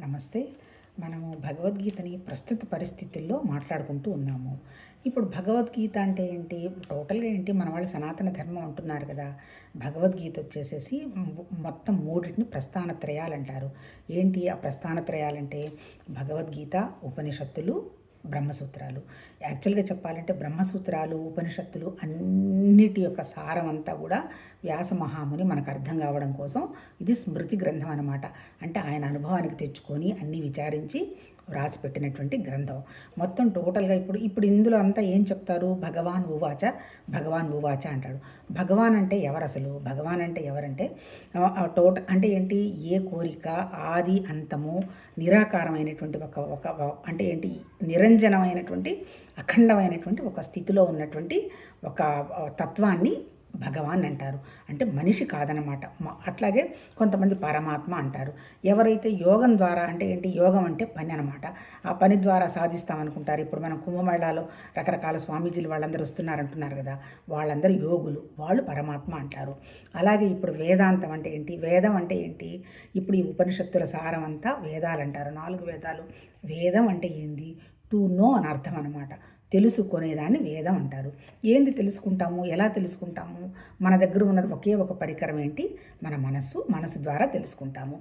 నమస్తే. మనము భగవద్గీతని ప్రస్తుత పరిస్థితుల్లో మాట్లాడుకుంటూ ఉన్నాము. ఇప్పుడు భగవద్గీత అంటే ఏంటి? టోటల్గా ఏంటి? మన వాళ్ళు సనాతన ధర్మం అంటున్నారు కదా. భగవద్గీత వచ్చేసేసి మొత్తం మూడింటిని ప్రస్థానత్రయాలంటారు. ఏంటి ఆ ప్రస్థానత్రయాలంటే భగవద్గీత ఉపనిషత్తులు బ్రహ్మసూత్రాలు. యాక్చువల్గా చెప్పాలంటే బ్రహ్మసూత్రాలు ఉపనిషత్తులు అన్నిటి యొక్క సారం అంతా కూడా వ్యాస మహాముని మనకు అర్థం కావడం కోసం ఇది స్మృతి గ్రంథం అనమాట అంటే ఆయన అనుభవానికి తెచ్చుకొని అన్నీ విచారించి రాసి పెట్టినటువంటి గ్రంథం. మొత్తం టోటల్గా ఇప్పుడు ఇప్పుడు ఇందులో అంతా ఏం చెప్తారు? భగవాన్ ఉవాచ భగవాన్ ఉవాచ అంటాడు. భగవాన్ అంటే ఎవరు అసలు భగవాన్ అంటే ఎవరంటే టోట అంటే ఏంటి? ఏ కోరిక ఆది అంతము నిరాకారమైనటువంటి ఒక ఒక అంటే ఏంటి? నిరంజనమైనటువంటి అఖండమైనటువంటి ఒక స్థితిలో ఉన్నటువంటి ఒక తత్వాన్ని భగవాన్ అంటారు అంటే మనిషి కాదనమాట అట్లాగే కొంతమంది పరమాత్మ అంటారు. ఎవరైతే యోగం ద్వారా అంటే ఏంటి యోగం అంటే పని అనమాట ఆ పని ద్వారా సాధిస్తామనుకుంటారు. ఇప్పుడు మనం కుంభమేళాలో రకరకాల స్వామీజీలు వాళ్ళందరూ వస్తున్నారంటున్నారు కదా. వాళ్ళందరూ యోగులు. వాళ్ళు పరమాత్మ అంటారు. అలాగే ఇప్పుడు వేదాంతం అంటే ఏంటి వేదం అంటే ఏంటి ఇప్పుడు ఈ ఉపనిషత్తుల సారం అంతా వేదాలు అంటారు నాలుగు వేదాలు. వేదం అంటే ఏంది? టు నో అని అర్థం అనమాట తెలుసుకునేదాన్ని వేదం అంటారు. ఏంది తెలుసుకుంటాము? ఎలా తెలుసుకుంటాము? మన దగ్గర ఉన్నది ఒకే ఒక పరికరం ఏంటి? మన మనస్సు మనసు ద్వారా తెలుసుకుంటాము.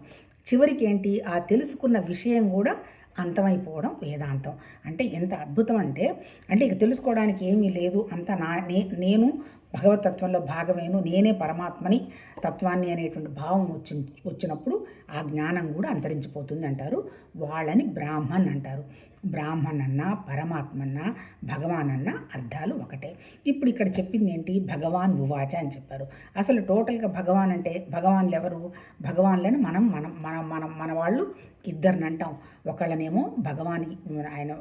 చివరికి ఏంటి ఆ తెలుసుకున్న విషయం కూడా అంతమైపోవడం వేదాంతం. అంటే ఎంత అద్భుతం అంటే అంటే ఇక తెలుసుకోవడానికి ఏమీ లేదు. అంత నా నే నేను భగవతత్వంలో భాగమేను. నేనే పరమాత్మని తత్వాన్ని అనేటువంటి భావం వచ్చి వచ్చినప్పుడు ఆ జ్ఞానం కూడా అంతరించిపోతుంది అంటారు. వాళ్ళని బ్రాహ్మణ్ అంటారు. బ్రాహ్మణ్ పరమాత్మన్న భగవానన్న అర్థాలు ఒకటే. ఇప్పుడు ఇక్కడ చెప్పింది ఏంటి? భగవాన్ ఉవాచ అని చెప్పారు. అసలు టోటల్గా భగవాన్ అంటే భగవాన్లు ఎవరు? భగవాన్లని మనం మనం మనం మనం మన వాళ్ళు ఇద్దరిని అంటాం ఒకళ్ళనేమో భగవాన్ ఆయన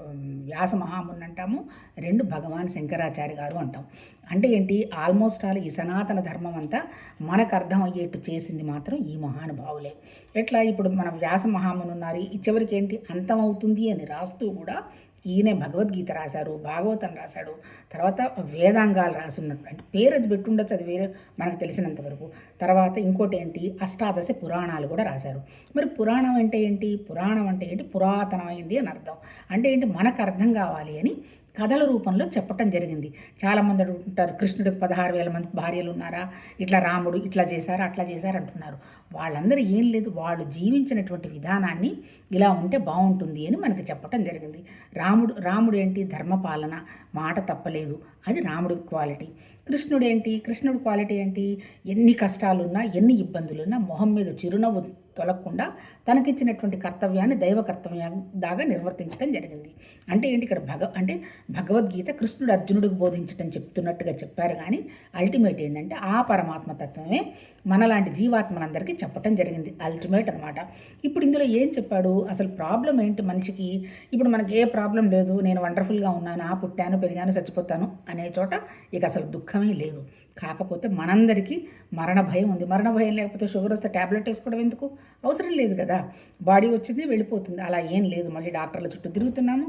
వ్యాస మహాముని అంటాము రెండు భగవాన్ శంకరాచార్య గారు అంటాం. అంటే ఏంటి? ఆల్మోస్ట్ ఆల్ ఈ సనాతన ధర్మం అంతా మనకు అర్థమయ్యేట్టు చేసింది మాత్రం ఈ మహానుభావులే. ఎట్లా? ఇప్పుడు మన వ్యాస మహాముని ఉన్నారు చివరికి ఏంటి? అంతమవుతుంది అని రాస్తూ కూడా ఈయనే భగవద్గీత రాశారు భాగవతం రాశాడు తర్వాత వేదాంగాలు రాసున్నటువంటి అంటే పేరు అది పెట్టుండొచ్చు అది వేరే మనకు తెలిసినంత వరకు. తర్వాత ఇంకోటి ఏంటి? అష్టాదశ పురాణాలు కూడా రాశారు. మరి పురాణం అంటే ఏంటి? పురాణం అంటే ఏంటి? పురాతనమైంది అని అర్థం. అంటే ఏంటి? మనకు అర్థం కావాలి అని కథల రూపంలో చెప్పటం జరిగింది. చాలామంది అడుగుతుంటారు కృష్ణుడికి పదహారు వేల మంది భార్యలు ఉన్నారా? ఇట్లా రాముడు ఇట్లా చేశారా? అట్లా చేశారు? అంటున్నారు. వాళ్ళందరూ ఏం లేదు వాళ్ళు జీవించినటువంటి విధానాన్ని ఇలా ఉంటే బాగుంటుంది అని మనకి చెప్పటం జరిగింది. రాముడు రాముడు ఏంటి ధర్మపాలన మాట తప్పలేదు. అది రాముడి క్వాలిటీ. కృష్ణుడు ఏంటి కృష్ణుడి క్వాలిటీ ఏంటి? ఎన్ని కష్టాలున్నా ఎన్ని ఇబ్బందులున్నా మొహం మీద చిరునవ్వు తొలగకుండా తనకిచ్చినటువంటి కర్తవ్యాన్ని దైవ కర్తవ్యం దాగా నిర్వర్తించడం జరిగింది. అంటే ఏంటి? ఇక్కడ భగ అంటే భగవద్గీత కృష్ణుడు అర్జునుడికి బోధించడం చెప్తున్నట్టుగా చెప్పారు. కానీ అల్టిమేట్ ఏంటంటే ఆ పరమాత్మ తత్వమే మనలాంటి జీవాత్మలందరికీ చెప్పటం జరిగింది. అల్టిమేట్ అనమాట ఇప్పుడు ఇందులో ఏం చెప్పాడు? అసలు ప్రాబ్లం ఏంటి మనిషికి? ఇప్పుడు మనకి ఏ ప్రాబ్లం లేదు. నేను వండర్ఫుల్గా ఉన్నాను. ఆ పుట్టాను పెరిగాను చచ్చిపోతాను అనే చోట ఇక అసలు దుఃఖమే లేదు. కాకపోతే మనందరికీ మరణ భయం ఉంది. మరణ భయం లేకపోతే షుగర్ వస్తే ట్యాబ్లెట్ వేసుకోవడం ఎందుకు? అవసరం లేదు కదా. బాడీ వచ్చింది వెళ్ళిపోతుంది. అలా ఏం లేదు. మళ్ళీ డాక్టర్ల చుట్టూ తిరుగుతున్నాము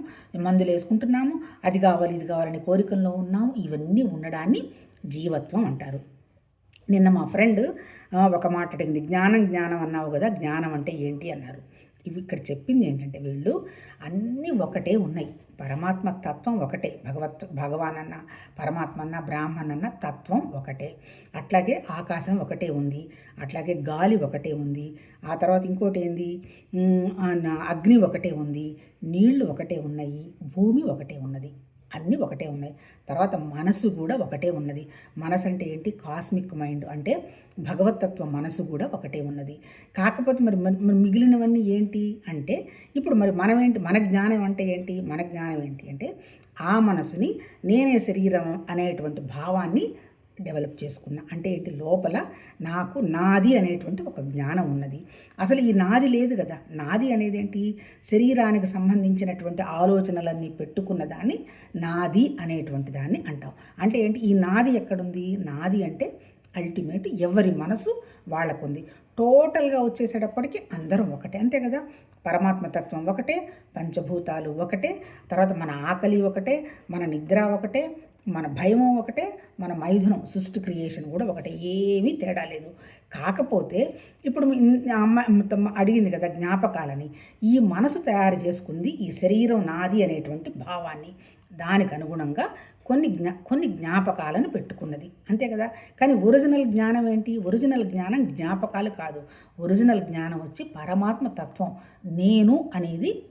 మందులు వేసుకుంటున్నాము అది కావాలి ఇది కావాలని కోరికల్లో ఉన్నాము. ఇవన్నీ ఉండడాన్ని జీవత్వం అంటారు. నిన్న మా ఫ్రెండ్ ఒక మాట అడిగింది. జ్ఞానం జ్ఞానం అన్నావు కదా జ్ఞానం అంటే ఏంటి అన్నారు. ఇవి ఇక్కడ చెప్పింది ఏంటంటే వీళ్ళు అన్నీ ఒకటే ఉన్నాయి. పరమాత్మ తత్వం ఒకటే. భగవత్ భగవాన్ అన్న పరమాత్మ అన్న బ్రాహ్మణ్ అన్న తత్వం ఒకటే. అట్లాగే ఆకాశం ఒకటే ఉంది. అట్లాగే గాలి ఒకటే ఉంది. ఆ తర్వాత ఇంకోటి ఏంది? అగ్ని ఒకటే ఉంది. నీళ్ళు ఒకటే ఉన్నాయి. భూమి ఒకటే ఉన్నది. అన్నీ ఒకటే ఉన్నాయి. తర్వాత మనసు కూడా ఒకటే ఉన్నది. మనసు అంటే ఏంటి? కాస్మిక్ మైండ్ అంటే భగవతత్వ మనసు కూడా ఒకటే ఉన్నది. కాకపోతే మరి మరి మిగిలినవన్నీ ఏంటి? అంటే ఇప్పుడు మరి మనం ఏంటి మన జ్ఞానం అంటే ఏంటి? మన జ్ఞానం ఏంటి? అంటే ఆ మనసుని నేనే శరీరం అనేటువంటి భావాన్ని డెవలప్ చేసుకున్నా. అంటే ఏంటి? లోపల నాకు నాది అనేటువంటి ఒక జ్ఞానం ఉన్నది. అసలు ఈ నాది లేదు కదా. నాది అనేది ఏంటి? శరీరానికి సంబంధించినటువంటి ఆలోచనలన్నీ పెట్టుకున్న దాన్ని నాది అనేటువంటి దాన్ని అంటాం. అంటే ఏంటి? ఈ నాది ఎక్కడుంది? నాది అంటే అల్టిమేట్ ఎవరి మనసు వాళ్ళకుంది. టోటల్గా వచ్చేసేటప్పటికి అందరం ఒకటే. అంతే కదా? పరమాత్మ తత్వం ఒకటే పంచభూతాలు ఒకటే తర్వాత మన ఆకలి ఒకటే మన నిద్ర ఒకటే మన భయము ఒకటే మన మైథునం సృష్టి క్రియేషన్ కూడా ఒకటే. ఏమీ తేడా లేదు. కాకపోతే ఇప్పుడు అమ్మ అమ్మాయి అడిగింది కదా జ్ఞాపకాలని. ఈ మనసు తయారు చేసుకుంది ఈ శరీరం నాది అనేటువంటి భావాన్ని. దానికి అనుగుణంగా కొన్ని జ్ఞా కొన్ని జ్ఞాపకాలను పెట్టుకున్నది. అంతే కదా? కానీ ఒరిజినల్ జ్ఞానం ఏంటి? ఒరిజినల్ జ్ఞానం జ్ఞాపకాలు కాదు. ఒరిజినల్ జ్ఞానం వచ్చి పరమాత్మ తత్వం. నేను అనేది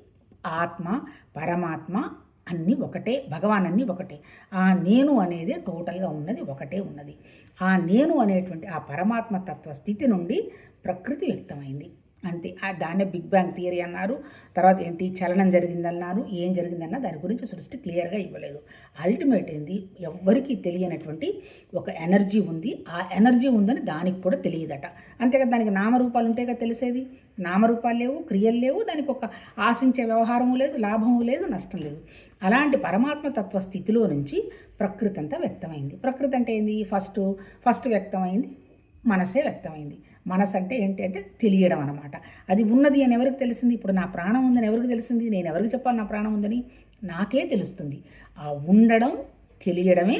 ఆత్మ పరమాత్మ అన్నీ ఒకటే భగవాన్ అన్నీ ఒకటే. ఆ నేను అనేది టోటల్గా ఉన్నది ఒకటే ఉన్నది. ఆ నేను అనేటువంటి ఆ పరమాత్మ తత్వ స్థితి నుండి ప్రకృతి వ్యక్తమైంది. అంతే. ఆ దాన్నే బిగ్ బ్యాంగ్ థియరీ అన్నారు. తర్వాత ఏంటి? చలనం జరిగిందన్నారు. ఏం జరిగిందన్న దాని గురించి సృష్టి క్లియర్గా ఇవ్వలేదు. అల్టిమేట్ ఏంది? ఎవ్వరికీ తెలియనటువంటి ఒక ఎనర్జీ ఉంది. ఆ ఎనర్జీ ఉందని దానికి కూడా తెలియదట. అంతే కదా దానికి నామరూపాలు ఉంటే కదా తెలిసేది? నామరూపాలు లేవు క్రియలు లేవు. దానికి ఒక ఆశించే వ్యవహారము లేదు లాభము లేదు నష్టం లేదు. అలాంటి పరమాత్మ తత్వ స్థితిలో నుంచి ప్రకృతి అంతా వ్యక్తమైంది. ప్రకృతి అంటే ఏంది? ఫస్ట్ ఫస్ట్ వ్యక్తమైంది మనసే వ్యక్తమైంది. మనసు అంటే ఏంటి అంటే తెలియడం అనమాట అది ఉన్నది అని ఎవరికి తెలిసింది? ఇప్పుడు నా ప్రాణం ఉందని ఎవరికి తెలిసింది? నేను ఎవరికి చెప్పాలి నా ప్రాణం ఉందని? నాకే తెలుస్తుంది. ఆ ఉండడం తెలియడమే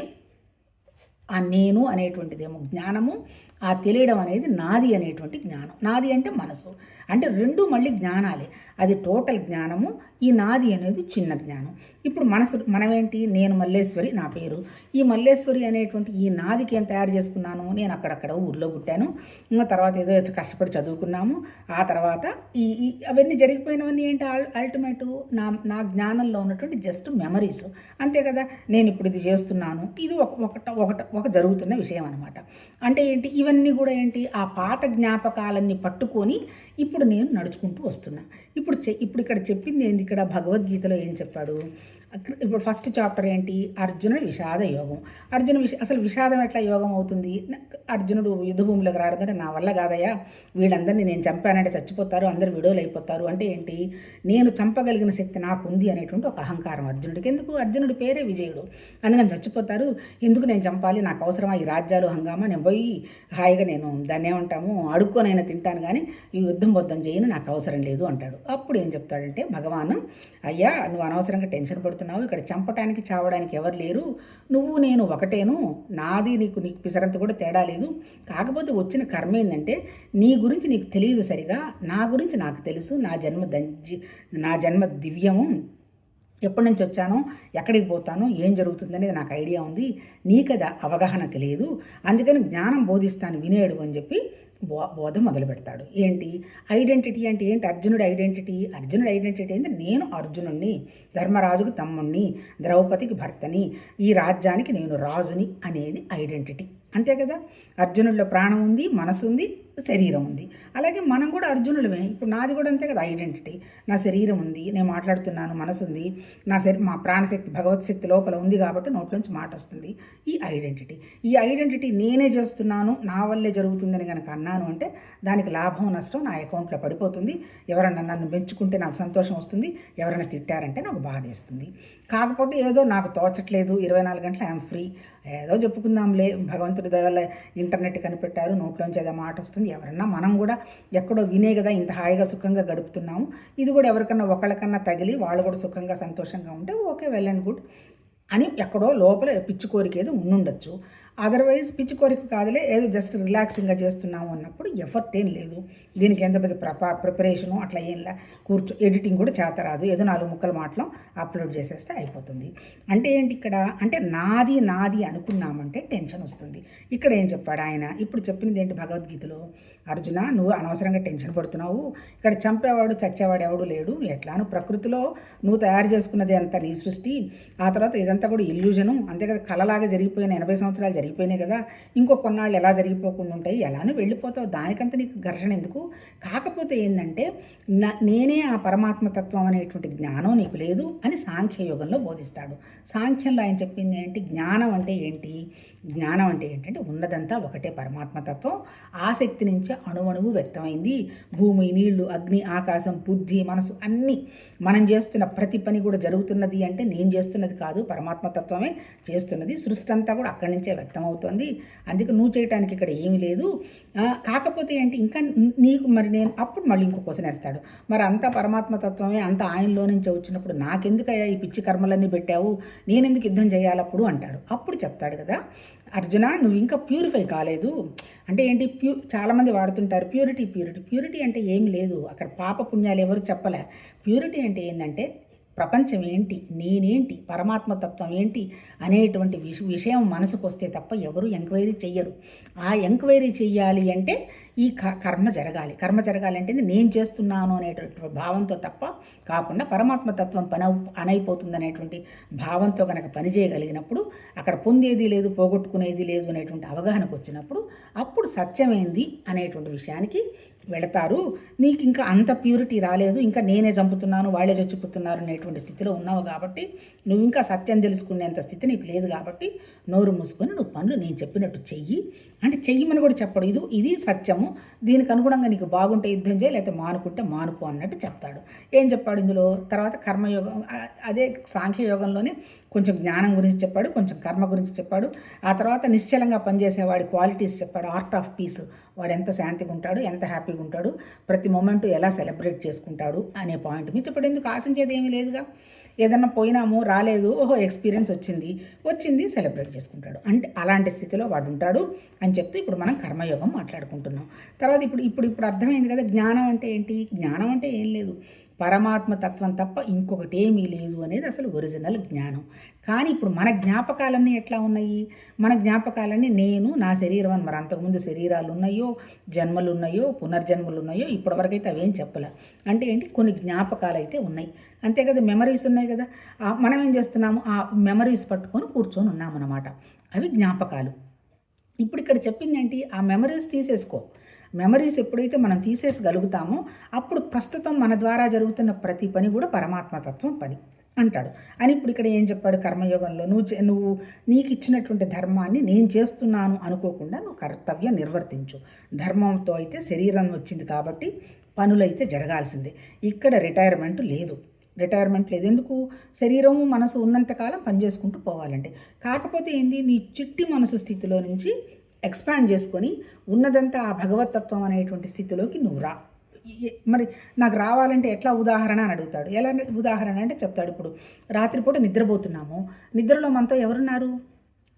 ఆ నేను అనేటువంటిదేమో జ్ఞానము. ఆ తెలియడం అనేది నాది అనేటువంటి జ్ఞానం. నాది అంటే మనసు. అంటే రెండు మళ్ళీ జ్ఞానాలే. అది టోటల్ జ్ఞానము ఈ నాది అనేది చిన్న జ్ఞానం. ఇప్పుడు మనసు మనమేంటి? నేను మల్లేశ్వరి నా పేరు. ఈ మల్లేశ్వరి అనేటువంటి ఈ నాదికి ఏం తయారు చేసుకున్నాను? నేను అక్కడక్కడ ఊర్లో పుట్టాను. ఇంకా తర్వాత ఏదో కష్టపడి చదువుకున్నాము. ఆ తర్వాత ఈ అవన్నీ జరిగిపోయినవన్నీ ఏంటి? అల్టిమేట్ నా నా జ్ఞానంలో ఉన్నటువంటి జస్ట్ మెమరీస్. అంతే కదా? నేను ఇప్పుడు ఇది చేస్తున్నాను. ఇది ఒక ఒకట ఒకట ఒక జరుగుతున్న విషయం అనమాట అంటే ఏంటి? ఇవి ఇవన్నీ కూడా ఏంటి? ఆ పాత జ్ఞాపకాలన్నీ పట్టుకొని ఇప్పుడు నేను నడుచుకుంటూ వస్తున్నా. ఇప్పుడు చె- ఇప్పుడు ఇక్కడ చెప్పింది ఏంది? ఇక్కడ భగవద్గీతలో ఏం చెప్పాడు? ఇప్పుడు ఫస్ట్ చాప్టర్ ఏంటి? అర్జునుడి విషాద యోగం. అర్జును విష అసలు విషాదం ఎట్లా యోగం అవుతుంది? అర్జునుడు యుద్ధభూమిలోకి భూమిలోకి అంటే నా వల్ల కాదయ్యా. వీళ్ళందరినీ నేను చంపానంటే చచ్చిపోతారు అందరు విడోలు అయిపోతారు అంటే ఏంటి? నేను చంపగలిగిన శక్తి నాకు ఉంది అనేటువంటి ఒక అహంకారం అర్జునుడికి. ఎందుకు? అర్జునుడి పేరే విజయుడు. అందుకని చచ్చిపోతారు. ఎందుకు నేను చంపాలి? నాకు అవసరమా? ఈ రాజ్యాలు హంగామా? నేను పోయి హాయిగా నేను దాన్ని ఏమంటాము? అడుక్కోనైనా తింటాను కానీ ఈ యుద్ధం బొద్ధం చేయను నాకు అవసరం లేదు అంటాడు. అప్పుడు ఏం చెప్తాడంటే భగవాను అయ్యా నువ్వు అనవసరంగా టెన్షన్ పడుతుంది పడుతున్నావు ఇక్కడ చంపటానికి చావడానికి ఎవరు లేరు. నువ్వు నేను ఒకటేను. నాది నీకు నీకు పిసరంత కూడా తేడా లేదు. కాకపోతే వచ్చిన కర్మ ఏంటంటే నీ గురించి నీకు తెలియదు సరిగా. నా గురించి నాకు తెలుసు. నా జన్మ దంజి నా జన్మ దివ్యము. ఎప్పటి నుంచి వచ్చానో ఎక్కడికి పోతానో ఏం జరుగుతుందనేది నాకు ఐడియా ఉంది. నీకది అవగాహనకు లేదు. అందుకని జ్ఞానం బోధిస్తాను వినేడు అని చెప్పి బో బోధ మొదలు పెడతాడు ఏంటి? ఐడెంటిటీ అంటే ఏంటి? అర్జునుడి ఐడెంటిటీ. అర్జునుడి ఐడెంటిటీ అంటే నేను అర్జునుడిని ధర్మరాజుకు తమ్ముణ్ణి ద్రౌపదికి భర్తని ఈ రాజ్యానికి నేను రాజుని అనేది ఐడెంటిటీ. అంతే కదా? అర్జునుడిలో ప్రాణం ఉంది మనసు ఉంది శరీరం ఉంది. అలాగే మనం కూడా అర్జునులమే. ఇప్పుడు నాది కూడా అంతే కదా ఐడెంటిటీ. నా శరీరం ఉంది నేను మాట్లాడుతున్నాను మనసు ఉంది. నా శరీ మా ప్రాణశక్తి భగవత్ శక్తి లోపల ఉంది కాబట్టి నోట్లోంచి మాట వస్తుంది. ఈ ఐడెంటిటీ. ఈ ఐడెంటిటీ నేనే చేస్తున్నాను నా వల్లే జరుగుతుందని కనుక అన్నాను అంటే దానికి లాభం నష్టం నా అకౌంట్లో పడిపోతుంది. ఎవరన్నా నన్ను మెచ్చుకుంటే నాకు సంతోషం వస్తుంది. ఎవరైనా తిట్టారంటే నాకు బాధ వేస్తుంది కాకపోతే ఏదో నాకు తోచట్లేదు ఇరవై నాలుగు గంటలు ఐఎమ్ ఫ్రీ. ఏదో చెప్పుకుందాంలే భగవంతుడి దగ్గర ఇంటర్నెట్ కనిపెట్టారు నోట్లోంచి ఏదో మాట వస్తుంది. ఎవరన్నా మనం కూడా ఎక్కడో వినే కదా ఇంత హాయిగా సుఖంగా గడుపుతున్నాము. ఇది కూడా ఎవరికన్నా ఒకళ్ళకన్నా తగిలి వాళ్ళు కూడా సుఖంగా సంతోషంగా ఉంటే ఓకే వెల్ అండ్ గుడ్ అని ఎక్కడో లోపల పిచ్చి కోరిక ఏదో ఉండుండొచ్చు. అదర్వైజ్ పిచ్చి కోరిక కాదులే ఏదో జస్ట్ రిలాక్సింగ్గా చేస్తున్నాము అన్నప్పుడు ఎఫర్ట్ ఏం లేదు. దీనికి ఎంత పెద్ద ప్రిపరేషను అట్లా ఏం లే. కూర్చో ఎడిటింగ్ కూడా చేత రాదు ఏదో నాలుగు ముక్కలు మాటలు అప్లోడ్ చేసేస్తే అయిపోతుంది. అంటే ఏంటి ఇక్కడ? అంటే నాది నాది అనుకున్నామంటే టెన్షన్ వస్తుంది. ఇక్కడ ఏం చెప్పాడు ఆయన? ఇప్పుడు చెప్పింది ఏంటి భగవద్గీతలో? అర్జున నువ్వు అనవసరంగా టెన్షన్ పడుతున్నావు. ఇక్కడ చంపేవాడు చచ్చేవాడు ఎవడు లేడు. ఎట్లా నువ్వు ప్రకృతిలో నువ్వు తయారు చేసుకున్నది అంతా నీ సృష్టి. ఆ తర్వాత ఇదంతా కూడా ఇల్యూజను అంతే కదా కళలాగా జరిగిపోయిన ఎనభై సంవత్సరాలు జరిగిపోయినాయి కదా. ఇంకో కొన్నాళ్ళు ఎలా జరిగిపోకుండా ఉంటాయి ఎలానో వెళ్ళిపోతావు. దానికంత నీకు ఘర్షణ ఎందుకు? కాకపోతే ఏంటంటే నేనే ఆ పరమాత్మ తత్వం అనేటువంటి జ్ఞానం నీకు లేదు అని సాంఖ్యయోగంలో బోధిస్తాడు. సాంఖ్యంలో ఆయన చెప్పింది ఏంటి? జ్ఞానం అంటే ఏంటి? జ్ఞానం అంటే ఏంటంటే ఉన్నదంతా ఒకటే పరమాత్మతత్వం ఆ శక్తి నుంచి అణువణువు వ్యక్తమైంది. భూమి నీళ్ళు అగ్ని ఆకాశం బుద్ధి మనసు అన్నీ మనం చేస్తున్న ప్రతి పని కూడా జరుగుతున్నది అంటే నేను చేస్తున్నది కాదు పరమాత్మతత్వమే చేస్తున్నది. సృష్టి అంతా కూడా అక్కడి నుంచే వ్యక్తమవుతోంది. అందుకే నువ్వు చేయడానికి ఇక్కడ ఏమీ లేదు. కాకపోతే అంటే ఇంకా నీకు మరి నేను అప్పుడు మళ్ళీ ఇంకో క్వశ్చన్ వేస్తాడు. మరి అంతా పరమాత్మతత్వమే అంత ఆయనలో నుంచి వచ్చినప్పుడు నాకెందుకయ్యా ఈ పిచ్చి కర్మలన్నీ పెట్టావు? నేనెందుకు యుద్ధం చేయాలప్పుడు? అంటాడు. అప్పుడు చెప్తాడు కదా. అర్జున నువ్వు ఇంకా ప్యూరిఫై కాలేదు. అంటే ఏంటి ప్యూ చాలామంది వాడుతుంటారు ప్యూరిటీ ప్యూరిటీ ప్యూరిటీ అంటే ఏం లేదు. అక్కడ పాప పుణ్యాలు ఎవరు చెప్పలే. ప్యూరిటీ అంటే ఏంటంటే ప్రపంచం ఏంటి? నేనేంటి? పరమాత్మతత్వం ఏంటి? అనేటువంటి విష విషయం మనసుకు వస్తే తప్ప ఎవరు ఎంక్వైరీ చెయ్యరు. ఆ ఎంక్వైరీ చెయ్యాలి అంటే ఈ క కర్మ జరగాలి. కర్మ జరగాలి అంటే నేను చేస్తున్నాను అనేటువంటి భావంతో తప్ప కాకుండా పరమాత్మతత్వం పని అనైపోతుంది అనేటువంటి భావంతో కనుక పని చేయగలిగినప్పుడు అక్కడ పొందేది లేదు పోగొట్టుకునేది లేదు అనేటువంటి అవగాహనకు వచ్చినప్పుడు అప్పుడు సత్యమైంది అనేటువంటి విషయానికి వెళతారు. నీకు ఇంకా అంత ప్యూరిటీ రాలేదు. ఇంకా నేనే చంపుతున్నాను వాళ్ళే చచ్చిపోతున్నారు అనేటువంటి స్థితిలో ఉన్నావు కాబట్టి నువ్వు ఇంకా సత్యం తెలుసుకునేంత స్థితి నీకు లేదు కాబట్టి నోరు మూసుకొని నువ్వు పనులు నేను చెప్పినట్టు చెయ్యి. అంటే చెయ్యమని కూడా చెప్పడు. ఇది ఇది సత్యము. దీనికి అనుగుణంగా నీకు బాగుంటే యుద్ధం చేయి లేకపోతే మానుకుంటే మానుకో అన్నట్టు చెప్తాడు. ఏం చెప్పాడు ఇందులో? తర్వాత కర్మయోగం అదే సాంఖ్యయోగంలోనే కొంచెం జ్ఞానం గురించి చెప్పాడు కొంచెం కర్మ గురించి చెప్పాడు. ఆ తర్వాత నిశ్చలంగా పనిచేసేవాడి క్వాలిటీస్ చెప్పాడు ఆర్ట్ ఆఫ్ పీస్. వాడు ఎంత శాంతిగా ఉంటాడు ఎంత హ్యాపీగా ఉంటాడు ప్రతి మూమెంట్ ఎలా సెలబ్రేట్ చేసుకుంటాడు అనే పాయింట్ మీతో ఇప్పుడు ఎందుకు ఆశించేది ఏమీ లేదుగా? ఏదన్నా పోయినాము రాలేదు ఓహో ఎక్స్పీరియన్స్ వచ్చింది. వచ్చింది సెలబ్రేట్ చేసుకుంటాడు. అంటే అలాంటి స్థితిలో వాడు ఉంటాడు అని చెప్తూ ఇప్పుడు మనం కర్మయోగం మాట్లాడుకుంటున్నాం. తర్వాత ఇప్పుడు ఇప్పుడు ఇప్పుడు అర్థమైంది కదా జ్ఞానం అంటే ఏంటి? జ్ఞానం అంటే ఏం లేదు. పరమాత్మ తత్వం తప్ప ఇంకొకటి ఏమీ లేదు అనేది అసలు ఒరిజినల్ జ్ఞానం. కానీ ఇప్పుడు మన జ్ఞాపకాలన్నీ ఎట్లా ఉన్నాయి? మన జ్ఞాపకాలన్నీ నేను నా శరీరం అని మరి అంతకుముందు శరీరాలు ఉన్నాయో జన్మలు ఉన్నాయో పునర్జన్మలు ఉన్నాయో ఇప్పటివరకైతే అవేం చెప్పలే. అంటే ఏంటి? కొన్ని జ్ఞాపకాలు అయితే ఉన్నాయి. అంతే కదా మెమరీస్ ఉన్నాయి కదా. మనం ఏం చేస్తున్నాము? ఆ మెమరీస్ పట్టుకొని కూర్చొని ఉన్నామన్నమాట అవి జ్ఞాపకాలు. ఇప్పుడు ఇక్కడ చెప్పింది ఏంటి? ఆ మెమరీస్ తీసేసుకో. మెమరీస్ ఎప్పుడైతే మనం తీసేసగలుగుతామో అప్పుడు ప్రస్తుతం మన ద్వారా జరుగుతున్న ప్రతి పని కూడా పరమాత్మతత్వం పని అంటాడు. అని ఇప్పుడు ఇక్కడ ఏం చెప్పాడు కర్మయోగంలో? నువ్వు నువ్వు నీకు ఇచ్చినటువంటి ధర్మాన్ని నేను చేస్తున్నాను అనుకోకుండా నువ్వు కర్తవ్యం నిర్వర్తించు. ధర్మంతో అయితే శరీరం వచ్చింది కాబట్టి పనులైతే జరగాల్సిందే. ఇక్కడ రిటైర్మెంట్ లేదు. రిటైర్మెంట్ లేదు. ఎందుకు? శరీరం మనసు ఉన్నంతకాలం పనిచేసుకుంటూ పోవాలంటే. కాకపోతే ఏంది? నీ చిట్టి మనసు స్థితిలో నుంచి ఎక్స్పాండ్ చేసుకొని ఉన్నదంతా ఆ భగవతత్వం అనేటువంటి స్థితిలోకి నువ్వు రా. మరి నాకు రావాలంటే ఎట్లా ఉదాహరణ అని అడుగుతాడు. ఎలా ఉదాహరణ అంటే చెప్తాడు. ఇప్పుడు రాత్రిపూట నిద్రపోతున్నాము. నిద్రలో మనతో ఎవరున్నారు?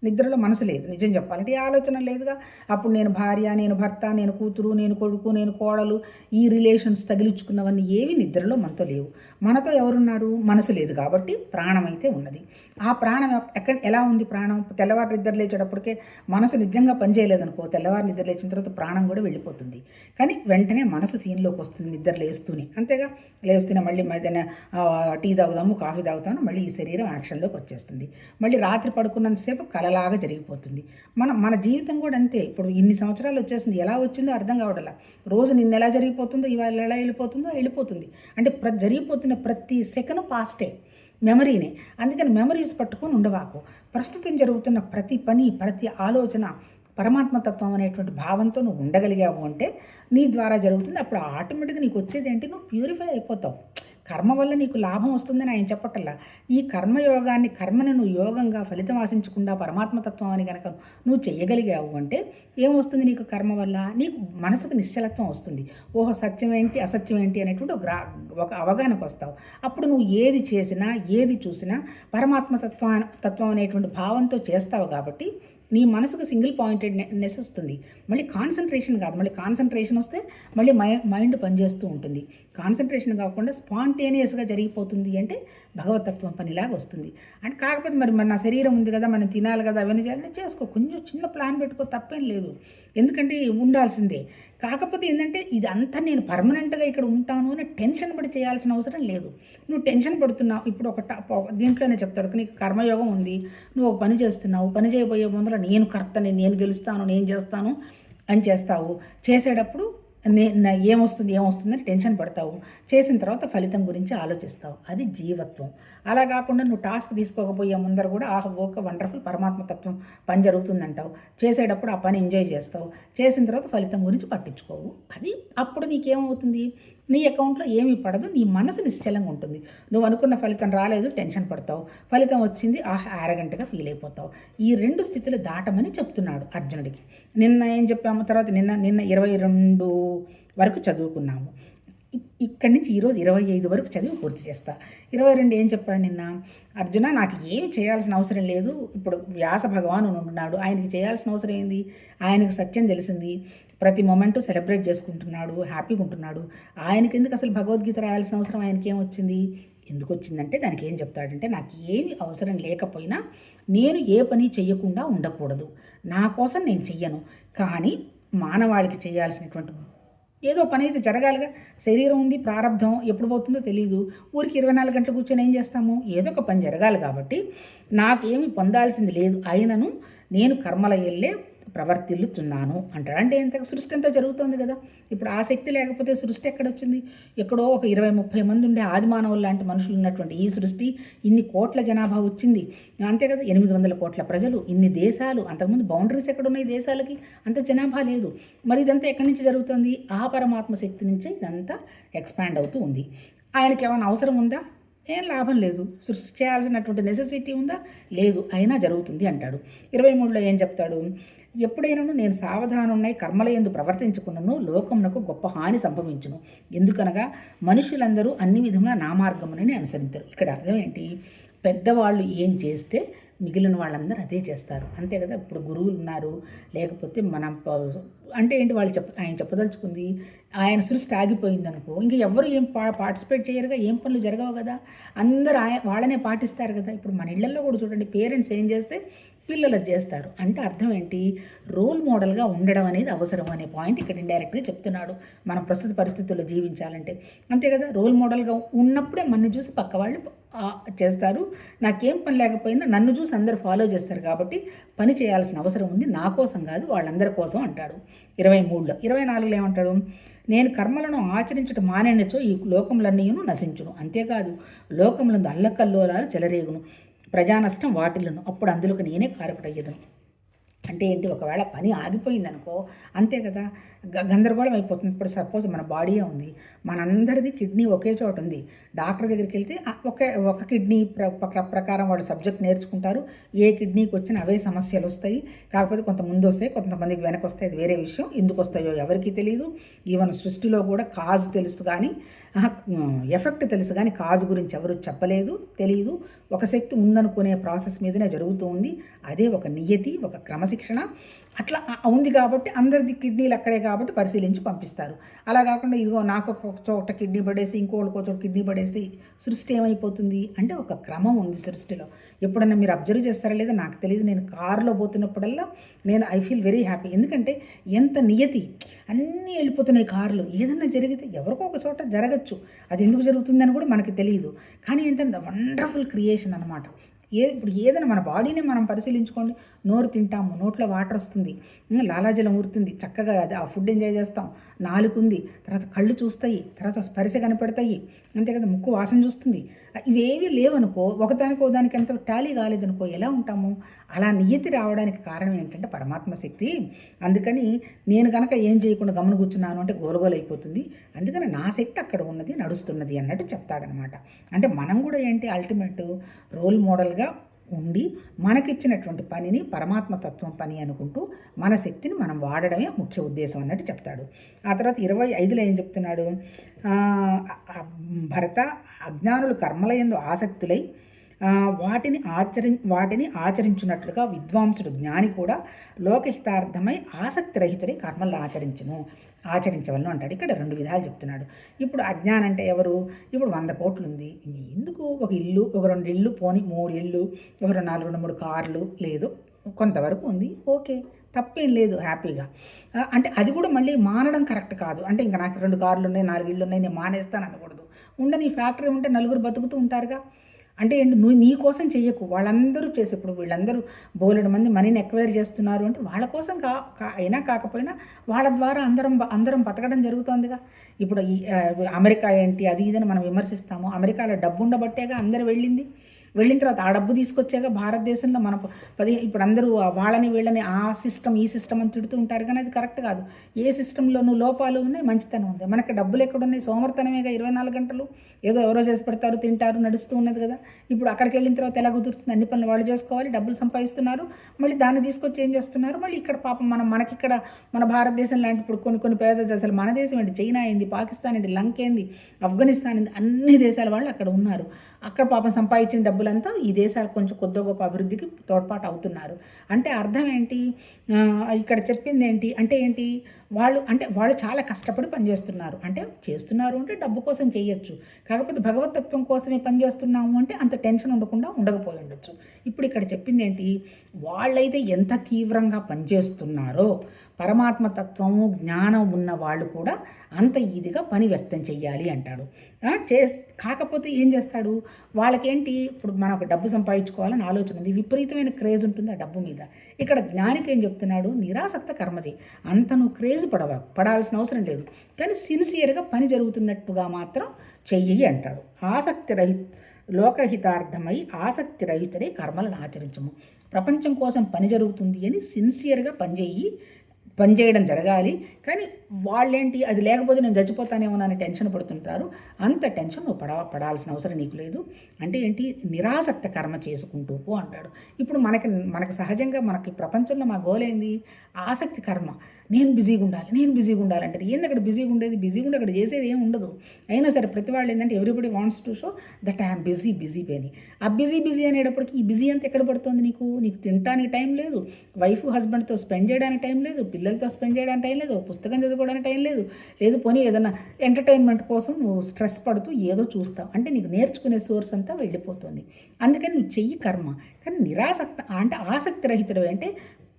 నిద్రలో మనసు లేదు. నిజం చెప్పాలంటే ఈ ఆలోచన లేదుగా. అప్పుడు నేను భార్య నేను భర్త నేను కూతురు నేను కొడుకు నేను కోడలు ఈ రిలేషన్స్ తగిలించుకున్నవన్నీ ఏవి నిద్రలో మనతో లేవు. మనతో ఎవరున్నారు? మనసు లేదు కాబట్టి ప్రాణం అయితే ఉన్నది. ఆ ప్రాణం ఎక్కడ ఎలా ఉంది ప్రాణం? తెల్లవారు నిద్ర లేచేటప్పటికే మనసు నిజంగా పనిచేయలేదనుకో తెల్లవారు నిద్ర లేచిన తర్వాత ప్రాణం కూడా వెళ్ళిపోతుంది. కానీ వెంటనే మనసు సీన్లోకి వస్తుంది నిద్ర లేస్తూనే. అంతేగా? లేస్తూనే మళ్ళీ ఏదైనా టీ తాగుదాము కాఫీ తాగుతాను మళ్ళీ ఈ శరీరం యాక్షన్లోకి వచ్చేస్తుంది. మళ్ళీ రాత్రి పడుకున్నంతసేపు కలలాగా జరిగిపోతుంది. మన మన జీవితం కూడా అంతే. ఇప్పుడు ఇన్ని సంవత్సరాలు వచ్చేసింది. ఎలా వచ్చిందో అర్థం కావడలా. రోజు నిన్న ఎలా జరిగిపోతుందో ఇవాళ ఎలా వెళ్ళిపోతుందో వెళ్ళిపోతుంది. అంటే ప్ర జరిగిపోతున్న ప్రతి సెకండ్ పాస్టే. మెమరీనే. అందుకని మెమరీస్ పట్టుకొని ఉండవాకు. ప్రస్తుతం జరుగుతున్న ప్రతి పని ప్రతి ఆలోచన పరమాత్మతత్వం అనేటువంటి భావంతో నువ్వు ఉండగలిగావు అంటే నీ ద్వారా జరుగుతుంది. అప్పుడు ఆటోమేటిక్గా నీకు వచ్చేది ఏంటి? నువ్వు ప్యూరిఫై అయిపోతావు. కర్మ వల్ల నీకు లాభం వస్తుందని ఆయన చెప్పటల్లా? ఈ కర్మయోగాన్ని కర్మను నువ్వు యోగంగా ఫలితం ఆశించకుండా పరమాత్మతత్వం అని కనుక నువ్వు చేయగలిగావు అంటే ఏమొస్తుంది నీకు కర్మ వల్ల? నీకు మనసుకు నిశ్చలత్వం వస్తుంది. ఓహో సత్యం ఏంటి? అసత్యం ఏంటి? అనేటువంటి ఒక గ్రా- ఒక అవగాహనకు వస్తావు. అప్పుడు నువ్వు ఏది చేసినా ఏది చూసినా పరమాత్మతత్వ తత్వం అనేటువంటి భావంతో చేస్తావు కాబట్టి నీ మనసుకు సింగిల్ పాయింటెడ్నెస్ వస్తుంది. మళ్ళీ కాన్సన్ట్రేషన్ కాదు. మళ్ళీ కాన్సన్ట్రేషన్ వస్తే మళ్ళీ మై మైండ్ పనిచేస్తూ ఉంటుంది. కాన్సన్ట్రేషన్ కాకుండా స్పాంటేనియస్గా జరిగిపోతుంది అంటే భగవతత్వం పనిలాగా వస్తుంది. అంటే కాకపోతే మరి మరి నా శరీరం ఉంది కదా మనం తినాలి కదా అవన్నీ చేయాలని చేసుకో. కొంచెం చిన్న ప్లాన్ పెట్టుకో తప్పేం లేదు. ఎందుకంటే ఉండాల్సిందే. కాకపోతే ఏంటంటే ఇదంతా నేను పర్మనెంట్గా ఇక్కడ ఉంటాను అని టెన్షన్ పడి చేయాల్సిన అవసరం లేదు. నువ్వు టెన్షన్ పడుతున్నావు. ఇప్పుడు ఒక ఒక- దీంట్లోనే చెప్తాడు. నీకు కర్మయోగం ఉంది. నువ్వు ఒక పని చేస్తున్నావు. పని చేయబోయే ముందర నేను కర్తని నేను గెలుస్తాను నేను చేస్తాను అని చేస్తావు. చేసేటప్పుడు నే నా ఏమొస్తుంది అని టెన్షన్ పడతావు. చేసిన తర్వాత ఫలితం గురించి ఆలోచిస్తావు. అది జీవత్వం. అలా కాకుండా నువ్వు టాస్క్ తీసుకోకపోయే ముందర కూడా ఆహ్ ఓక వండర్ఫుల్ పరమాత్మ తత్వం పని జరుగుతుందంటావు. చేసేటప్పుడు ఆ పని ఎంజాయ్ చేస్తావు. చేసిన తర్వాత ఫలితం గురించి పట్టించుకోవు. అది అప్పుడు నీకేమవుతుంది? నీ అకౌంట్లో ఏమీ పడదు నీ మనసు నిశ్చలంగా ఉంటుంది. నువ్వు అనుకున్న ఫలితం రాలేదు టెన్షన్ పడతావు. ఫలితం వచ్చింది ఆహ్ ఆరగంటగా ఫీల్ అయిపోతావు. ఈ రెండు స్థితులు దాటమని చెప్తున్నాడు అర్జునుడికి. నిన్న ఏం చెప్పాము? తర్వాత నిన్న నిన్న ఇరవై రెండు వరకు చదువుకున్నాము. ఇక్కడి నుంచి ఈరోజు ఇరవై ఐదు వరకు చదివి పూర్తి చేస్తా. ఇరవై రెండు ఏం చెప్పాడు నిన్న? అర్జున నాకు ఏమి చేయాల్సిన అవసరం లేదు. ఇప్పుడు వ్యాస భగవాను ఉంటున్నాడు ఆయనకి చేయాల్సిన అవసరం ఏంది? ఆయనకు సత్యం తెలిసింది. ప్రతి మొమెంటు సెలబ్రేట్ చేసుకుంటున్నాడు హ్యాపీగా ఉంటున్నాడు. ఆయనకి ఎందుకు అసలు భగవద్గీత రాయాల్సిన అవసరం? ఆయనకి ఏం వచ్చింది? ఎందుకు వచ్చిందంటే దానికి ఏం చెప్తాడంటే నాకు ఏమి అవసరం లేకపోయినా నేను ఏ పని చేయకుండా ఉండకూడదు. నా కోసం నేను చెయ్యను. కానీ మానవాళికి చేయాల్సినటువంటి ఏదో పని అయితే జరగాలిగా. శరీరం ఉంది ప్రారంధం ఎప్పుడు పోతుందో తెలియదు ఊరికి ఇరవై నాలుగు గంటలు కూర్చొని ఏం చేస్తాము? ఏదో ఒక పని జరగాలి కాబట్టి నాకేమి పొందాల్సింది లేదు. అయినను నేను కర్మల వెళ్ళే ప్రవర్తిల్లుతున్నాను అంటాడు. అంటే ఇంత సృష్టి అంతా జరుగుతోంది కదా. ఇప్పుడు ఆ శక్తి లేకపోతే సృష్టి ఎక్కడొచ్చింది? ఎక్కడో ఒక ఇరవై ముప్పై మంది ఉండే ఆదిమానవులు లాంటి మనుషులు ఉన్నటువంటి ఈ సృష్టి ఇన్ని కోట్ల జనాభా వచ్చింది. అంతే కదా ఎనిమిది వందల కోట్ల ప్రజలు ఇన్ని దేశాలు అంతకుముందు బౌండరీస్ ఎక్కడ ఉన్నాయి దేశాలకి? అంత జనాభా లేదు. మరి ఇదంతా ఎక్కడి నుంచి జరుగుతుంది? ఆ పరమాత్మ శక్తి నుంచే ఇదంతా ఎక్స్పాండ్ అవుతూ ఉంది. ఆయనకి ఏమైనా అవసరం ఉందా? ఏం లాభం లేదు. సృష్టి చేయాల్సినటువంటి నెసెసిటీ ఉందా? లేదు. అయినా జరుగుతుంది అంటాడు. ఇరవై మూడులో ఏం చెప్తాడు? ఎప్పుడైనాను నేను సావధానున్నై కర్మల ఎందు ప్రవర్తించుకున్నను లోకమునకు గొప్ప హాని సంభవించును. ఎందుకనగా మనుషులందరూ అన్ని విధముల నా మార్గమునని అనుసరించరు ఇక్కడ అర్థం ఏంటి? పెద్దవాళ్ళు ఏం చేస్తే మిగిలిన వాళ్ళందరూ అదే చేస్తారు. అంతే కదా? ఇప్పుడు గురువులు ఉన్నారు. లేకపోతే మనం ప- అంటే ఏంటి వాళ్ళు చెప్ప ఆయన చెప్పదలుచుకుంది ఆయన సృష్టి ఆగిపోయింది అనుకో ఇంకా ఎవరు ఏం పా పార్టిసిపేట్ చేయరుగా? ఏం పనులు జరగవు కదా? అందరూ ఆయ వాళ్ళనే పాటిస్తారు కదా? ఇప్పుడు మన ఇళ్ళలో కూడా చూడండి పేరెంట్స్ ఏం చేస్తే పిల్లలు అది చేస్తారు. అంటే అర్థం ఏంటి? రోల్ మోడల్గా ఉండడం అనేది అవసరం అనే పాయింట్ ఇక్కడ ఇండైరెక్ట్గా చెప్తున్నాడు. మనం ప్రస్తుత పరిస్థితుల్లో జీవించాలంటే. అంతే కదా? రోల్ మోడల్గా ఉన్నప్పుడే మన చూసి పక్క వాళ్ళు చేస్తారు. నాకేం పని లేకపోయినా నన్ను చూసి అందరూ ఫాలో చేస్తారు కాబట్టి పని చేయాల్సిన అవసరం ఉంది. నా కోసం కాదు వాళ్ళందరి కోసం అంటాడు. ఇరవై మూడులో. ఇరవై నాలుగులో ఏమంటాడు? నేను కర్మలను ఆచరించడం మానేనచో ఈ లోకములన్నీయును నశించును. అంతేకాదు లోకములందు అల్లకల్లోలాలు చెలరేగును. ప్రజానష్టం వాటిల్లును. అప్పుడు అందులోకి నేనే కారకుడయ్యేదను. అంటే ఏంటి? ఒకవేళ పని ఆగిపోయిందనుకో అంతే కదా? గ- గందరగోళం అయిపోతుంది. ఇప్పుడు సపోజ్ మన బాడీయే ఉంది మనందరిది కిడ్నీ ఒకే చోట ఉంది. డాక్టర్ దగ్గరికి వెళ్తే ఒకే ఒక కిడ్నీ ప్ర ప్రకారం వాళ్ళు సబ్జెక్ట్ నేర్చుకుంటారు. ఏ కిడ్నీకి వచ్చిన అవే సమస్యలు వస్తాయి. కాకపోతే కొంత ముందు వస్తాయి కొంతమందికి వెనక వస్తాయి. అది వేరే విషయం. ఎందుకు వస్తాయో ఎవరికీ తెలియదు ఈవెన్ సృష్టిలో కూడా కాజ్ తెలుసు కానీ ఎఫెక్ట్ తెలుసు కానీ కాజ్ గురించి ఎవరు చెప్పలేదు తెలియదు ఒక శక్తి ఉందనుకునే ప్రాసెస్ మీదనే జరుగుతూ ఉంది. అదే ఒక నియతి ఒక క్రమశిక్షణ. అట్లా ఉంది కాబట్టి అందరిది కిడ్నీలు అక్కడే కాబట్టి పరిశీలించి పంపిస్తారు. అలా కాకుండా ఇదిగో నాకు ఒక చోట కిడ్నీ పడేసి ఇంకోళ్ళకి ఒక చోట కిడ్నీ పడేసి సృష్టి ఏమైపోతుంది అంటే ఒక క్రమం ఉంది సృష్టిలో. ఎప్పుడన్నా మీరు అబ్జర్వ్ చేస్తారా లేదా నాకు తెలియదు. నేను కారులో పోతున్నప్పుడల్లా నేను ఐ ఫీల్ వెరీ హ్యాపీ. ఎందుకంటే ఎంత నియతి అన్నీ వెళ్ళిపోతున్నాయి కార్లు. ఏదన్నా జరిగితే ఎవరికో ఒక చోట జరగచ్చు. అది ఎందుకు జరుగుతుందని కూడా మనకి తెలియదు. కానీ ఏంటంటే వండర్ఫుల్ క్రియేషన్ అనమాట ఏ ఇప్పుడు ఏదైనా మన బాడీని మనం పరిశీలించుకోండి. నోరు తింటాము నోట్లో వాటర్ వస్తుంది లాలాజలం ఊరుతుంది చక్కగా అది ఆ ఫుడ్ ఎంజాయ్ చేస్తాం నాలుగు ఉంది తర్వాత కళ్ళు చూస్తాయి తర్వాత స్పర్శ కనపడతాయి అంతే కదా ముక్కు వాసన చూస్తుంది. ఇవేవి లేవనుకో ఒకదానికో దానికి ఎంత టాలీ కాలేదనుకో ఎలా ఉంటాము? అలా నియతి రావడానికి కారణం ఏంటంటే పరమాత్మ శక్తి. అందుకని నేను కనుక ఏం చేయకుండా గమని కూర్చున్నాను అంటే గోలగోలైపోతుంది. అందుకని నా శక్తి అక్కడ ఉన్నది నడుస్తున్నది అన్నట్టు చెప్తాడనమాట. అంటే మనం కూడా ఏంటి అల్టిమేట్ రోల్ మోడల్గా ఉండి మనకిచ్చినటువంటి పనిని పరమాత్మ తత్వం పని అనుకుంటూ మన శక్తిని మనం వాడడమే ముఖ్య ఉద్దేశం అన్నట్టు చెప్తాడు. ఆ తర్వాత ఇరవై ఐదులో ఏం చెప్తున్నాడు? భరత అజ్ఞానులు కర్మలయందు ఆసక్తులై వాటిని ఆచరి వాటిని ఆచరించున్నట్లుగా విద్వాంసుడు జ్ఞాని కూడా లోకహితార్థమై ఆసక్తి రహితుడై కర్మలను ఆచరించును. ఆచరించవలను అంటాడు. ఇక్కడ రెండు విధాలు చెప్తున్నాడు. ఇప్పుడు అజ్ఞానం అంటే ఎవరు? ఇప్పుడు వంద కోట్లు ఉంది ఎందుకు? ఒక ఇల్లు ఒక రెండు ఇల్లు పోని మూడు ఇల్లు ఒక రెండు నాలుగు రెండు మూడు కార్లు లేదు. కొంతవరకు ఉంది. ఓకే. తప్పేం లేదు హ్యాపీగా. అంటే అది కూడా మళ్ళీ మానడం కరెక్ట్ కాదు. అంటే ఇంకా నాకు రెండు కార్లు ఉన్నాయి నాలుగు ఇళ్ళు ఉన్నాయి నేను మానేస్తాను అనకూడదు ఉండని ఫ్యాక్టరీ ఉంటే నలుగురు బతుకుతూ ఉంటారుగా. అంటే ఏంటి? నువ్వు నీ కోసం చెయ్యకు. వాళ్ళందరూ చేసి ఇప్పుడు వీళ్ళందరూ బోలెడు మంది మనీని ఎక్వైర్ చేస్తున్నారు అంటే వాళ్ళ కోసం కా కా- అయినా కాకపోయినా వాళ్ళ ద్వారా అందరం అందరం బతకడం జరుగుతోందిగా. ఇప్పుడు ఈ అమెరికా ఏంటి? అది ఇదని మనం విమర్శిస్తాము. అమెరికాలో డబ్బు ఉండబట్టేగా అందరు వెళ్ళింది. వెళ్ళిన తర్వాత ఆ డబ్బు తీసుకొచ్చాక భారతదేశంలో మన పది ఇప్పుడు అందరూ వాళ్ళని వీళ్ళని ఆ సిస్టమ్ ఈ సిస్టమ్ అని తిడుతూ ఉంటారు కానీ అది కరెక్ట్ కాదు. ఏ సిస్టంలోనూ లోపాలు ఉన్నాయి మంచితనం ఉంది. మనకి డబ్బులు ఎక్కడున్నాయి సోమర్తనమేగా ఇరవై నాలుగు గంటలు ఏదో ఎవరో చేసి పెడతారు తింటారు నడుస్తూ ఉన్నది కదా. ఇప్పుడు అక్కడికి వెళ్ళిన తర్వాత ఎలా కుదురుతుంది? అన్ని పనులు వాళ్ళు చేసుకోవాలి డబ్బులు సంపాదిస్తున్నారు. మళ్ళీ దాన్ని తీసుకొచ్చి ఏం చేస్తున్నారు? మళ్ళీ ఇక్కడ పాపం మనం మనకిక్కడ మన భారతదేశం లాంటి ఇప్పుడు కొన్ని కొన్ని పేద దేశాలు మన దేశం ఏంటి? చైనా ఏంది పాకిస్తాన్ ఏంటి? లంక ఏంది? ఆఫ్ఘనిస్తాన్ ఏంది? అన్ని దేశాల వాళ్ళు అక్కడ ఉన్నారు. అక్కడ పాపం సంపాదించిన డబ్బులంతా ఈ దేశాలు కొంచెం కొద్ది గొప్ప అభివృద్ధికి తోడ్పాటు అవుతున్నారు. అంటే అర్థం ఏంటి? ఇక్కడ చెప్పింది ఏంటి? అంటే ఏంటి? వాళ్ళు అంటే వాళ్ళు చాలా కష్టపడి పనిచేస్తున్నారు. అంటే చేస్తున్నారు అంటే డబ్బు కోసం చేయొచ్చు. కాకపోతే భగవతత్వం కోసమే పనిచేస్తున్నాము అంటే అంత టెన్షన్ ఉండకుండా ఉండకపోయి ఉండొచ్చు. ఇప్పుడు ఇక్కడ చెప్పింది ఏంటి? వాళ్ళైతే ఎంత తీవ్రంగా పనిచేస్తున్నారో పరమాత్మ తత్వము జ్ఞానం ఉన్న వాళ్ళు కూడా అంత ఇదిగా పని వ్యక్తం చేయాలి అంటాడు. చే చేస్ కాకపోతే ఏం చేస్తాడు? వాళ్ళకేంటి? ఇప్పుడు మనం ఒక డబ్బు సంపాదించుకోవాలని ఆలోచన ఉంది. విపరీతమైన క్రేజ్ ఉంటుంది ఆ డబ్బు మీద. ఇక్కడ జ్ఞానికి ఏం చెప్తున్నాడు? నిరాసక్త కర్మ చేయి. అంత నువ్వు క్రేజ్ పడవ పడాల్సిన అవసరం లేదు. కానీ సిన్సియర్గా పని జరుగుతున్నట్టుగా మాత్రం చెయ్యి అంటాడు. ఆసక్తి రహి లోకహితార్థమై ఆసక్తి రహితుడై కర్మలను ఆచరించము. ప్రపంచం కోసం పని జరుగుతుంది అని సిన్సియర్గా పనిచేయి పనిచేయడం జరగాలి. కానీ వాళ్ళేంటి? అది లేకపోతే నేను చచ్చిపోతానేమో అని టెన్షన్ పడుతుంటారు. అంత టెన్షన్ నువ్వు పడ పడాల్సిన అవసరం నీకు లేదు. అంటే ఏంటి? నిరాసక్త కర్మ చేసుకుంటూ పో అంటాడు. ఇప్పుడు మనకి మనకి సహజంగా మనకి ప్రపంచంలో మా గోల్ ఏంది? ఆసక్తి కర్మ. నేను బిజీగా ఉండాలి నేను బిజీగా ఉండాలంటే ఏంది అక్కడ బిజీగా ఉండేది? బిజీగా ఉండి అక్కడ చేసేది ఏం ఉండదు. అయినా సరే ప్రతి వాళ్ళు ఏంటంటే everybody wants to show that I'm busy busy అని ఆ బిజీ బిజీ అనేటప్పటికి ఈ బిజీ అంతా ఎక్కడ పడుతుంది నీకు? నీకు తినడానికి టైం లేదు. వైఫ్ హస్బెండ్తో స్పెండ్ చేయడానికి టైం లేదు. పిల్లలతో స్పెండ్ చేయడానికి టైం లేదు. పుస్తకం చదువు చదువుకోవడానికి టైం లేదు. లేదు పోనీ ఏదైనా ఎంటర్టైన్మెంట్ కోసం నువ్వు స్ట్రెస్ పడుతూ ఏదో చూస్తావు. అంటే నీకు నేర్చుకునే సోర్స్ అంతా వెళ్ళిపోతుంది. అందుకని నువ్వు చెయ్యి కర్మ. కానీ నిరాసక్త అంటే ఆసక్తి రహితుడు అంటే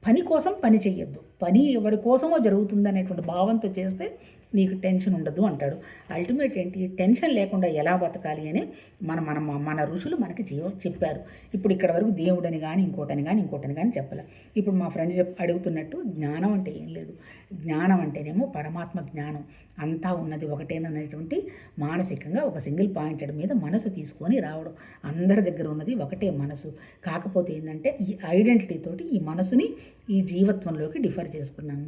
పని కోసం పని చేయొద్దు పని ఎవరి కోసమో జరుగుతుంది అనేటువంటి భావంతో చేస్తే నీకు టెన్షన్ ఉండదు అంటాడు. అల్టిమేట్ ఏంటి? టెన్షన్ లేకుండా ఎలా బతకాలి అని మన మన మన ఋషులు మనకి జీవ చెప్పారు. ఇప్పుడు ఇక్కడ వరకు దేవుడని కానీ ఇంకోటని కానీ ఇంకోటని కానీ చెప్పలే. ఇప్పుడు మా ఫ్రెండ్ చెప్ అడుగుతున్నట్టు జ్ఞానం అంటే ఏం లేదు. జ్ఞానం అంటేనేమో పరమాత్మ జ్ఞానం. అంతా ఉన్నది ఒకటేననేటువంటి మానసికంగా ఒక సింగిల్ పాయింటెడ్ మీద మనసు తీసుకొని రావడం. అందరి దగ్గర ఉన్నది ఒకటే మనసు. కాకపోతే ఏంటంటే ఈ ఐడెంటిటీ తోటి ఈ మనసుని ఈ జీవత్వంలోకి డిఫర్ చేసుకున్నాము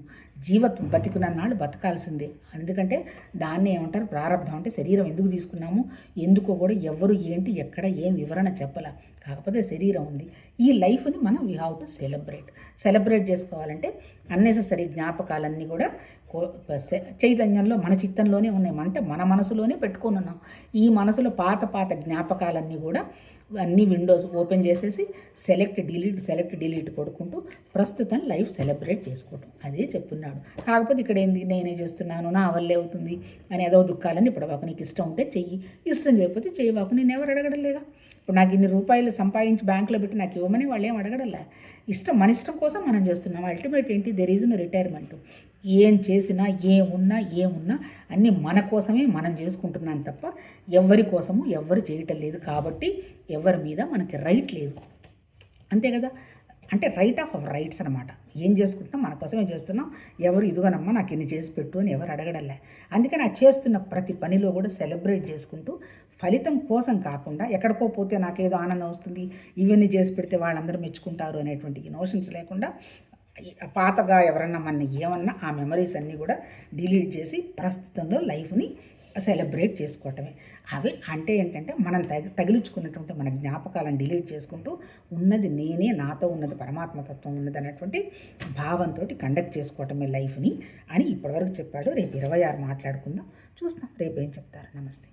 జీవత్వం బతికున్నన్నాళ్ళు బతకాల్సిందే. ఎందుకంటే దాన్ని ఏమంటారు? ప్రారంభం అంటే శరీరం ఎందుకు తీసుకున్నాము? ఎందుకో కూడా ఎవరు ఏంటి? ఎక్కడ ఏం వివరణ చెప్పాల. కాకపోతే శరీరం ఉంది. ఈ లైఫ్ని మనం we have to celebrate celebrate చేసుకోవాలంటే అన్నెసెసరీ జ్ఞాపకాలన్నీ కూడా చైతన్యంలో మన చిత్తంలోనే ఉన్నాయి. అంటే మన మనసులోనే పెట్టుకొని ఉన్నాం. ఈ మనసులో పాత పాత జ్ఞాపకాలన్నీ కూడా అన్ని విండోస్ ఓపెన్ చేసేసి సెలెక్ట్ డిలీట్ సెలెక్ట్ డిలీట్ కొడుకుంటూ ప్రస్తుతం లైఫ్ సెలబ్రేట్ చేసుకోవటం. అదే చెప్తున్నాడు. కాకపోతే ఇక్కడ ఏంది? నేనే చేస్తున్నాను నా వల్లే అవుతుంది అని ఏదో దుఃఖాలని ఇప్పుడు ఒక నీకు ఇష్టం ఉంటే చెయ్యి. ఇష్టం చేయకపోతే చేయవాకు నేను ఎవరు అడగడలేగా? ఇప్పుడు నాకు ఇన్ని రూపాయలు సంపాదించి బ్యాంకులో పెట్టి నాకు ఇవ్వమని వాళ్ళు ఏం అడగడలే? ఇష్టం మన ఇష్టం కోసం మనం చేస్తున్నాం. అల్టిమేట్ ఏంటి? There is no retirement. ఏం చేసినా ఏమున్నా ఏమున్నా అన్నీ మన కోసమే మనం చేసుకుంటున్నాం తప్ప ఎవరి కోసము ఎవరు చేయటం లేదు కాబట్టి ఎవరి మీద మనకి రైట్ లేదు. అంతే కదా? అంటే రైట్ ఆఫ్ అవర్ రైట్స్ అనమాట ఏం చేసుకుంటున్నాం? మన కోసమే చేస్తున్నాం. ఎవరు ఇదిగోనమ్మా నాకు ఇన్ని చేసి పెట్టు అని ఎవరు అడగడలే. అందుకని ఆ చేస్తున్న ప్రతి పనిలో కూడా సెలబ్రేట్ చేసుకుంటూ ఫలితం కోసం కాకుండా ఎక్కడికో పోతే నాకేదో ఆనందం వస్తుంది. ఇవన్నీ చేసి పెడితే వాళ్ళందరూ మెచ్చుకుంటారు అనేటువంటి నోషన్స్ లేకుండా పాతగా ఎవరన్నా మన ఏమన్నా ఆ మెమరీస్ అన్నీ కూడా డిలీట్ చేసి ప్రస్తుతంలో లైఫ్ని సెలబ్రేట్ చేసుకోవటమే. అవి అంటే ఏంటంటే మనం తగి తగిలించుకున్నటువంటి మన జ్ఞాపకాలను డిలీట్ చేసుకుంటూ ఉన్నది నేనే నాతో ఉన్నది పరమాత్మతత్వం ఉన్నది అనేటువంటి భావంతో కండక్ట్ చేసుకోవటమే లైఫ్ని అని ఇప్పటివరకు చెప్పాడు. రేపు ఇరవై ఆరు మాట్లాడుకుందాం. చూస్తాం. రేపు ఏం చెప్తారు. నమస్తే.